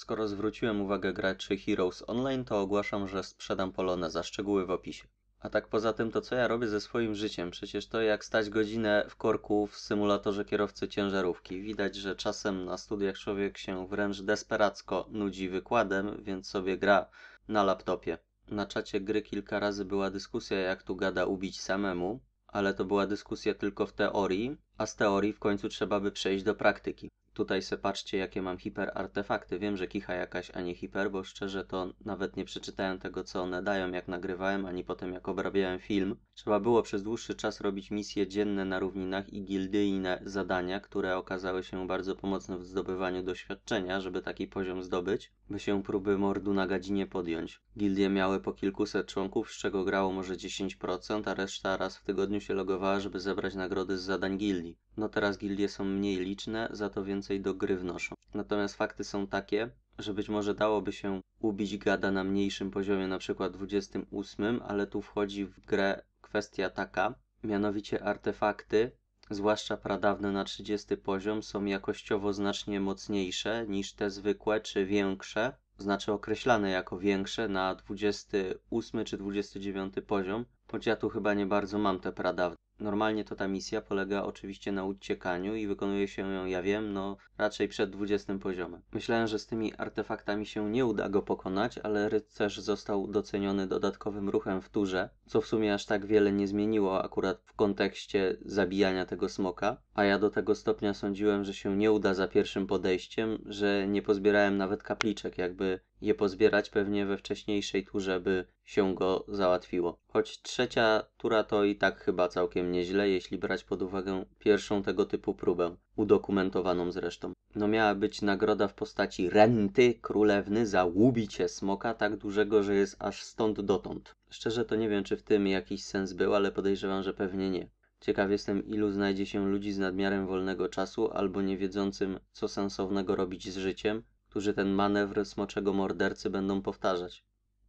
Skoro zwróciłem uwagę graczy Heroes Online, to ogłaszam, że sprzedam Polonę za szczegóły w opisie. A tak poza tym, to co ja robię ze swoim życiem? Przecież to jak stać godzinę w korku w symulatorze kierowcy ciężarówki. Widać, że czasem na studiach człowiek się wręcz desperacko nudzi wykładem, więc sobie gra na laptopie. Na czacie gry kilka razy była dyskusja, jak tu gada ubić samemu, ale to była dyskusja tylko w teorii, a z teorii w końcu trzeba by przejść do praktyki. Tutaj se patrzcie, jakie mam hiperartefakty. Wiem, że kicha jakaś, a nie hiper, bo szczerze to nawet nie przeczytałem tego, co one dają, jak nagrywałem, ani potem jak obrabiałem film. Trzeba było przez dłuższy czas robić misje dzienne na równinach i gildyjne zadania, które okazały się bardzo pomocne w zdobywaniu doświadczenia, żeby taki poziom zdobyć, by się próby mordu na gadzinie podjąć. Gildie miały po kilkuset członków, z czego grało może 10%, a reszta raz w tygodniu się logowała, żeby zebrać nagrody z zadań gildii. No teraz gildie są mniej liczne, za to więcej do gry wnoszą. Natomiast fakty są takie, że być może dałoby się ubić gada na mniejszym poziomie, na przykład 28, ale tu wchodzi w grę kwestia taka, mianowicie artefakty, zwłaszcza pradawne na 30 poziom, są jakościowo znacznie mocniejsze niż te zwykłe czy większe, znaczy określane jako większe na 28 czy 29 poziom, choć ja tu chyba nie bardzo mam te pradawne. Normalnie to ta misja polega oczywiście na uciekaniu i wykonuje się ją, ja wiem, no raczej przed 20 poziomem. Myślałem, że z tymi artefaktami się nie uda go pokonać, ale rycerz został doceniony dodatkowym ruchem w turze, co w sumie aż tak wiele nie zmieniło akurat w kontekście zabijania tego smoka, a ja do tego stopnia sądziłem, że się nie uda za pierwszym podejściem, że nie pozbierałem nawet kapliczek, jakby je pozbierać pewnie we wcześniejszej turze by się go załatwiło. Choć trzecia tura to i tak chyba całkiem nieźle, jeśli brać pod uwagę pierwszą tego typu próbę, udokumentowaną zresztą. No miała być nagroda w postaci renty królewny za łubicie smoka tak dużego, że jest aż stąd dotąd. Szczerze to nie wiem, czy w tym jakiś sens był, ale podejrzewam, że pewnie nie. Ciekaw jestem, ilu znajdzie się ludzi z nadmiarem wolnego czasu albo nie wiedzącym, co sensownego robić z życiem, którzy ten manewr smoczego mordercy będą powtarzać.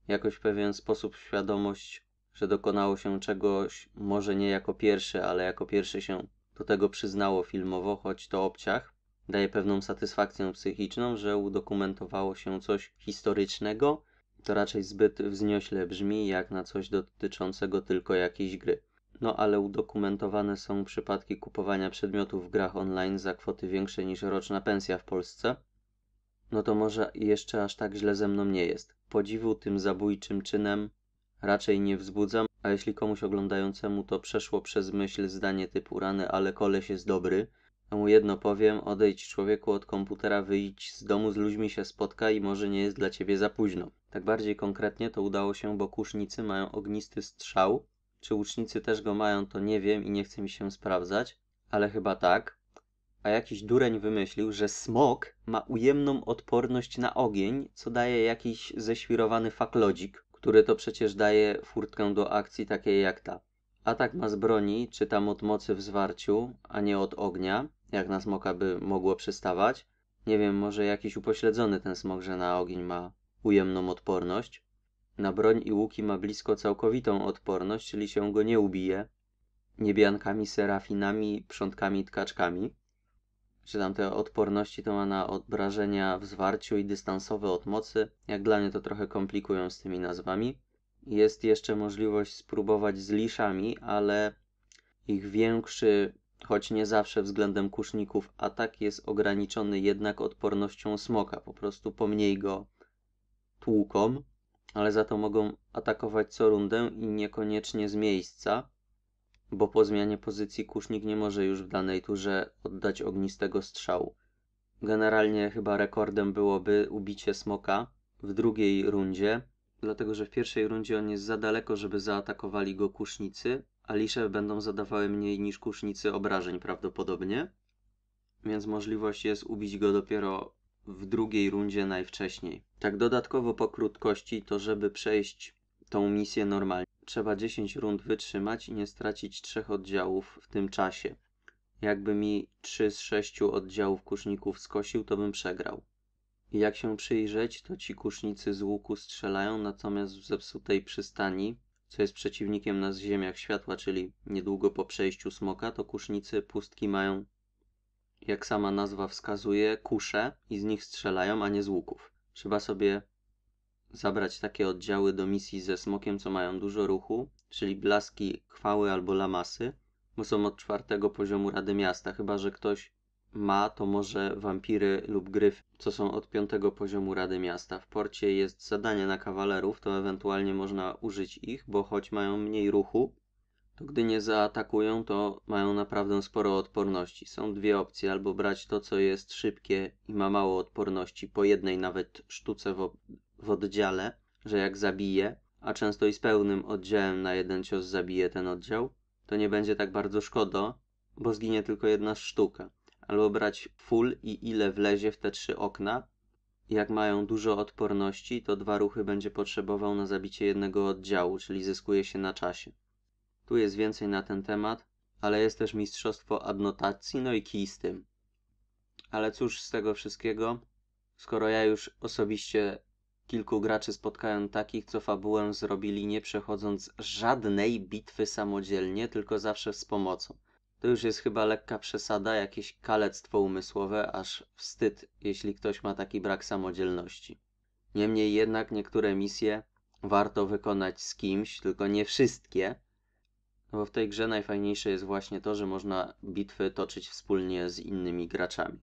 Jakoś w pewien sposób świadomość, że dokonało się czegoś, może nie jako pierwszy, ale jako pierwszy się do tego przyznało filmowo, choć to obciach, daje pewną satysfakcję psychiczną, że udokumentowało się coś historycznego, to raczej zbyt wzniośle brzmi, jak na coś dotyczącego tylko jakiejś gry. No ale udokumentowane są przypadki kupowania przedmiotów w grach online za kwoty większe niż roczna pensja w Polsce, no to może jeszcze aż tak źle ze mną nie jest. Podziwu tym zabójczym czynem raczej nie wzbudzam, a jeśli komuś oglądającemu to przeszło przez myśl zdanie typu rany, ale koleś jest dobry, to mu jedno powiem, odejdź człowieku od komputera, wyjdź z domu, z ludźmi się spotka i może nie jest dla ciebie za późno. Tak bardziej konkretnie to udało się, bo kusznicy mają ognisty strzał. Czy łucznicy też go mają, to nie wiem i nie chce mi się sprawdzać, ale chyba tak a jakiś dureń wymyślił, że smok ma ujemną odporność na ogień, co daje jakiś ześwirowany faklodzik, który to przecież daje furtkę do akcji takiej jak ta. Atak ma z broni, czy tam od mocy w zwarciu, a nie od ognia, jak na smoka by mogło przystawać. Nie wiem, może jakiś upośledzony ten smok, że na ogień ma ujemną odporność. Na broń i łuki ma blisko całkowitą odporność, czyli się go nie ubije. Niebiankami, serafinami, przątkami, tkaczkami czy tam te odporności to ma na obrażenia w zwarciu i dystansowe od mocy. Jak dla mnie to trochę komplikują z tymi nazwami. Jest jeszcze możliwość spróbować z liszami, ale ich większy, choć nie zawsze względem kuszników, atak jest ograniczony jednak odpornością smoka. Po prostu pomniej go tłuką, ale za to mogą atakować co rundę i niekoniecznie z miejsca bo po zmianie pozycji kusznik nie może już w danej turze oddać ognistego strzału. Generalnie chyba rekordem byłoby ubicie smoka w drugiej rundzie, dlatego że w pierwszej rundzie on jest za daleko, żeby zaatakowali go kusznicy, a lisze będą zadawały mniej niż kusznicy obrażeń prawdopodobnie, więc możliwość jest ubić go dopiero w drugiej rundzie najwcześniej. Tak dodatkowo po krótkości, to żeby przejść tą misję normalnie, trzeba 10 rund wytrzymać i nie stracić trzech oddziałów w tym czasie. Jakby mi 3 z 6 oddziałów kuszników skosił, to bym przegrał. I jak się przyjrzeć, to ci kusznicy z łuku strzelają, natomiast w zepsutej przystani, co jest przeciwnikiem na ziemiach światła, czyli niedługo po przejściu smoka, to kusznicy pustki mają, jak sama nazwa wskazuje, kusze i z nich strzelają, a nie z łuków. trzeba sobie zabrać takie oddziały do misji ze smokiem, co mają dużo ruchu, czyli blaski, chwały albo lamasy, bo są od czwartego poziomu Rady Miasta, chyba że ktoś ma, to może wampiry lub gryf, co są od piątego poziomu Rady Miasta. W porcie jest zadanie na kawalerów, to ewentualnie można użyć ich, bo choć mają mniej ruchu, to gdy nie zaatakują, to mają naprawdę sporo odporności. Są dwie opcje, albo brać to, co jest szybkie i ma mało odporności, po jednej nawet sztuce w, w oddziale, że jak zabije, a często i z pełnym oddziałem na jeden cios zabije ten oddział, to nie będzie tak bardzo szkoda, bo zginie tylko jedna sztuka. Albo brać full i ile wlezie w te trzy okna. Jak mają dużo odporności, to dwa ruchy będzie potrzebował na zabicie jednego oddziału, czyli zyskuje się na czasie. Tu jest więcej na ten temat, ale jest też mistrzostwo adnotacji, no i kij z tym. Ale cóż z tego wszystkiego, skoro ja już osobiście kilku graczy spotkałem takich, co fabułę zrobili nie przechodząc żadnej bitwy samodzielnie, tylko zawsze z pomocą. To już jest chyba lekka przesada, jakieś kalectwo umysłowe, aż wstyd, jeśli ktoś ma taki brak samodzielności. Niemniej jednak niektóre misje warto wykonać z kimś, tylko nie wszystkie, bo w tej grze najfajniejsze jest właśnie to, że można bitwy toczyć wspólnie z innymi graczami.